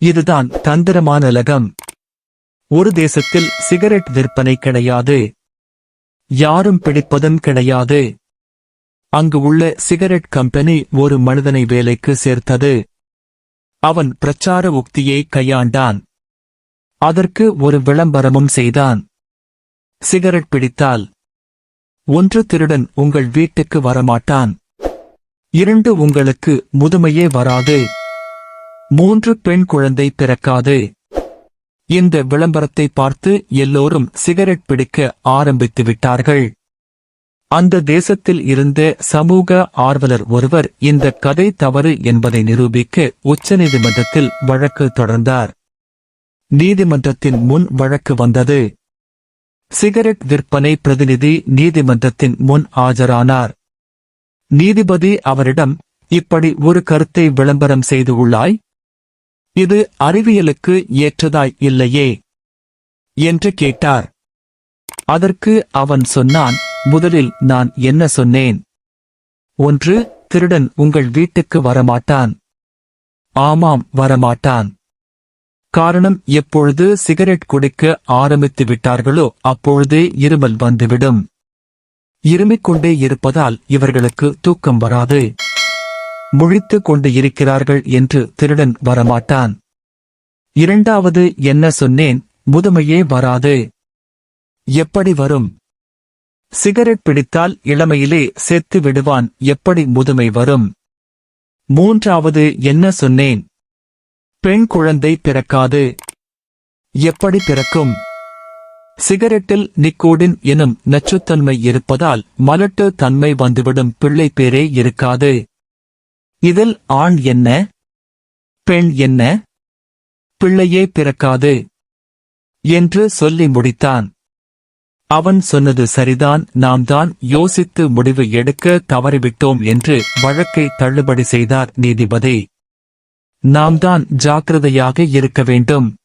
இதுதான் தந்திரமான லகம். ஒரு தேசத்தில் சிகரெட் விற்பனை கிடையாது. யாரும் பிடிப்பதும் கிடையாது. அங்கு உள்ள சிகரெட் கம்பெனி ஒரு மனிதனை வேலைக்கு சேர்த்தது. அவன் பிரச்சார உக்தியை கையாண்டான். அதற்கு ஒரு விளம்பரமும் செய்தான். சிகரெட் பிடித்தால் ஒன்று திருடன் உங்கள் வீட்டுக்கு வரமாட்டான். இரண்டு உங்களுக்கு முதுமையே வராது. மூன்று பெண் குழந்தை பிறக்காது. இந்த விளம்பரத்தை பார்த்து எல்லோரும் சிகரெட் பிடிக்க ஆரம்பித்து விட்டார்கள். அந்த தேசத்தில் இருந்த சமூக ஆர்வலர் ஒருவர் இந்த கதை தவறு என்பதை நிரூபிக்க உச்சநீதிமன்றத்தில் வழக்கு தொடர்ந்தார். நீதிமன்றத்தின் முன் வழக்கு வந்தது. சிகரெட் விற்பனை பிரதிநிதி நீதிமன்றத்தின் முன் ஆஜரானார். நீதிபதி அவரிடம் இப்படி ஒரு கருத்தை விளம்பரம் செய்து உள்ளாய்? இது அறிவியலுக்கு ஏற்றதாய் இல்லையே? என்று கேட்டார். அதற்கு அவன் சொன்னான் முதலில் நான் என்ன சொன்னேன்? ஒன்று திருடன் உங்கள் வீட்டுக்கு வரமாட்டான். ஆமாம் வரமாட்டான். காரணம் எப்பொழுது சிகரெட் குடிக்க ஆரம்பித்து விட்டார்களோ அப்பொழுதே இருமல் வந்துவிடும். இருமிக் கொண்டே இருப்பதால் இவர்களுக்கு தூக்கம் வராது. முழித்துக் கொண்டு இருக்கிறார்கள் என்று திருடன் வரமாட்டான். இரண்டாவது என்ன சொன்னேன்? முதுமையே வராது. எப்படி வரும்? சிகரெட் பிடித்தால் இளமையிலே செத்து விடுவான். எப்படி முதுமை வரும்? மூன்றாவது என்ன சொன்னேன்? பெண் குழந்தை பிறக்காது. எப்படி பிறக்கும்? சிகரெட்டில் நிக்கோடின் எனும் நச்சுத்தன்மை இருப்பதால் மலட்டு தன்மை வந்துவிடும். பிள்ளை பேரே இருக்காது. இதில் ஆண் என்ன? பெண் என்ன? பிள்ளையே பிறக்காது என்று சொல்லி முடித்தான். அவன் சொன்னது சரிதான் நாம் தான் யோசித்து முடிவு எடுக்க தவறிவிட்டோம் என்று வழக்கை தள்ளுபடி செய்தார் நீதிபதி. நாம் தான் ஜாக்கிரதையாக இருக்க வேண்டும்.